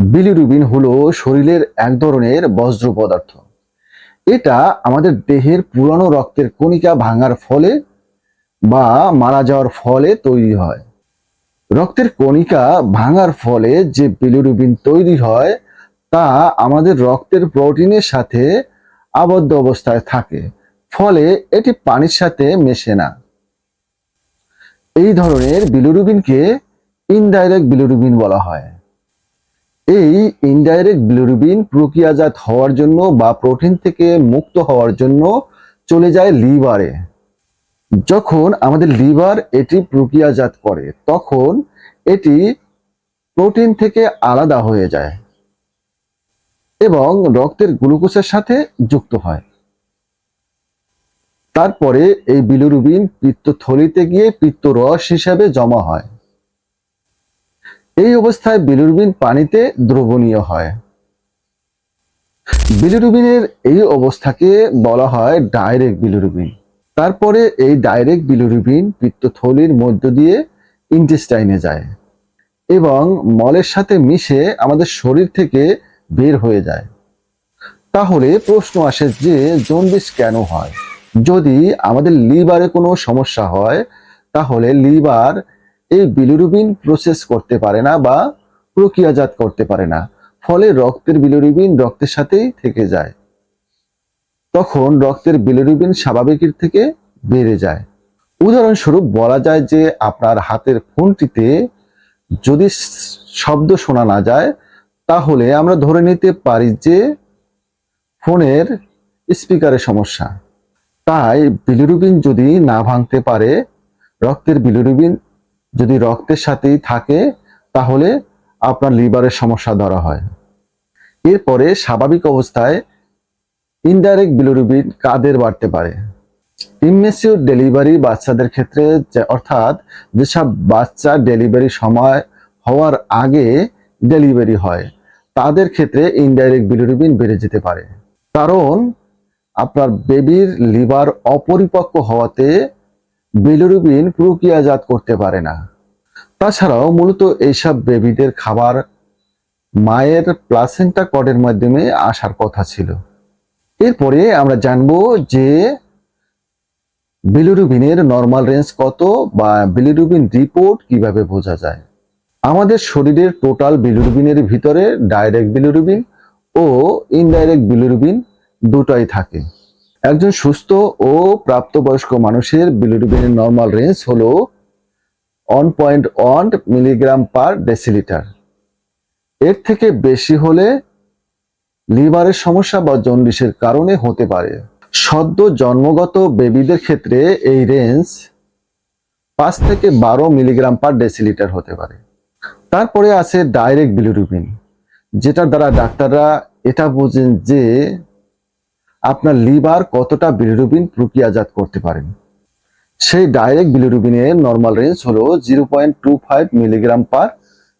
Bilirubin হলো শরীরের এক ধরনের বজ্র পদার্থ। এটা আমাদের দেহের পুরানো রক্তের কণিকা ভাঙার ফলে বা মারা যাওয়ার ফলে তৈরি হয়। রক্তের কণিকা ভাঙার ফলে যে বিলিরুবিন তৈরি হয়, তা আমাদের রক্তের প্রোটিনের সাথে আবদ্ধ অবস্থায় থাকে, ফলে এটি পানির সাথে মেশে না। এই ধরনের বিলিরুবিনকে ইনডাইরেক্ট বিলিরুবিন বলা হয়। এই ইনডাইরেক্ট বিলিরুবিন প্রক্রিয়াজাত হওয়ার জন্য বা প্রোটিন থেকে মুক্ত হওয়ার জন্য চলে যায় লিভারে যখন আমাদের লিভার এটি প্রক্রিয়াজাত করে, তখন এটি প্রোটিন থেকে আলাদা হয়ে যায় এবং রক্তের গ্লুকোজের সাথে যুক্ত হয়। তারপরে এই বিলিরুবিন পিত্তথলিতে গিয়ে পিত্তরস হিসাবে জমা হয়। এই অবস্থায় বিলিরুবিন পানিতে দ্রবণীয় হয়। বিলিরুবিনের এই অবস্থাকে বলা হয় ডাইরেক্ট বিলিরুবিন। তারপরে এই ডাইরেক্ট বিলিরুবিন পিত্তথলির মধ্য দিয়ে ইন্টেস্টাইনে যায় এবং মলের সাথে মিশে আমাদের শরীর থেকে বের হয়ে যায়। তাহলে প্রশ্ন আসে যে, জন্ডিস কেন হয়? যদি আমাদের লিভারে কোনো সমস্যা হয়, তাহলে লিভার এই বিলিরুবিন প্রসেস করতে পারে না বা প্রক্রিয়াজাত করতে পারে না। ফলে রক্তের বিলিরুবিন রক্তের সাথেই থেকে যায়। তখন রক্তের বিলিরুবিন স্বাভাবিকের থেকে বেড়ে যায়। উদাহরণস্বরূপ বলা যায় যে আপনার হাতের ফোনটিতে যদি শব্দ শোনা না যায়, তাহলে আমরা ধরে নিতে পারি যে ফোনের স্পিকারের সমস্যা। তাই বিলিরুবিন যদি না ভাঙতে পারে, রক্তের বিলিরুবিন যদি রক্তের সাথেই থাকে, তাহলে আপনার লিভারের সমস্যা ধরা হয়। এরপরে স্বাভাবিক অবস্থায় ইনডাইরেক্ট বিলিরুবিন কাদের বাড়তে পারে? ইমেসিউর ডেলিভারি বাচ্চাদের ক্ষেত্রে অর্থাৎ যেসব বাচ্চা ডেলিভারি সময় হওয়ার আগে ডেলিভারি হয়, তাদের ক্ষেত্রে ইনডাইরেক্ট বিলিরুবিন বেড়ে যেতে পারে। কারণ আপনার বেবির লিভার অপরিপক্ক হওয়াতে বিলিরুবিন প্রক্রিয়াজাত করতে পারে না। তাছাড়াও মূলত এইসব বেবিদের খাবার মায়ের প্লাসেন্টা কডের মাধ্যমে আসার কথা ছিল। এরপরে আমরা জানব যে বিলিরুবিনের নর্মাল রেঞ্জ কত বা বিলিরুবিন রিপোর্ট কীভাবে বোঝা যায়। আমাদের শরীরের টোটাল বিলিরুবিনের ভিতরে ডাইরেক্ট বিলিরুবিন ও ইনডাইরেক্ট বিলিরুবিন দুটাই থাকে। একজন সুস্থ ও প্রাপ্তবয়স্ক মানুষের বিলিরুবিনের নর্মাল রেঞ্জ হলো one point one milligram per decilitre এর থেকে বেশি হলে লিভারের সমস্যা বা জন্ডিসের কারণে হতে পারে। সদ্য জন্মগত বেবিদের ক্ষেত্রে এই রেঞ্জ পাঁচ থেকে বারো মিলিগ্রাম পার ডেসিলিটার হতে পারে। তারপরে আছে ডাইরেক্ট বিলিরুবিন যেটার দ্বারা ডাক্তাররা এটা বোঝেন যে আপনার লিভার কতটা বিলিরুবিন প্রক্রিয়াজাত করতে পারেন সেই ডাইরেক্ট বিলিরুবিনের নর্মাল রেঞ্জ হলো zero point two five milligram per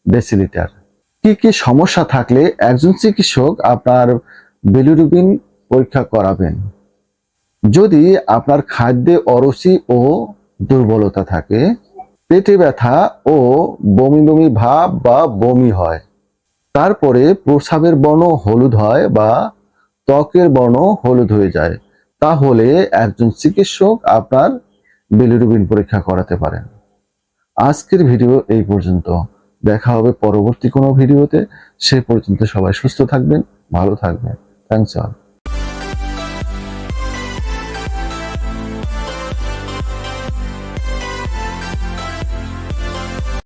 decilitre কি কি সমস্যা থাকলে একজন চিকিৎসক আপনার বিলিরুবিন পরীক্ষা করাবেন? যদি আপনার খাদ্যে অরুচি ও দুর্বলতা থাকে, পেটে ব্যথা ও বমি বমি ভাব বা বমি হয়, তারপরে প্রস্রাবের বর্ণ হলুদ হয় বা ত্বকের বর্ণ হলুদ হয়ে যায়, তাহলে একজন চিকিৎসক আপনার বিলিরুবিন পরীক্ষা করাতে পারেন। আজকের ভিডিও এই পর্যন্ত। দেখা হবে পরবর্তী কোনো ভিডিওতে। সে পর্যন্ত সবাই সুস্থ থাকবেন, ভালো থাকবেন। Thanks all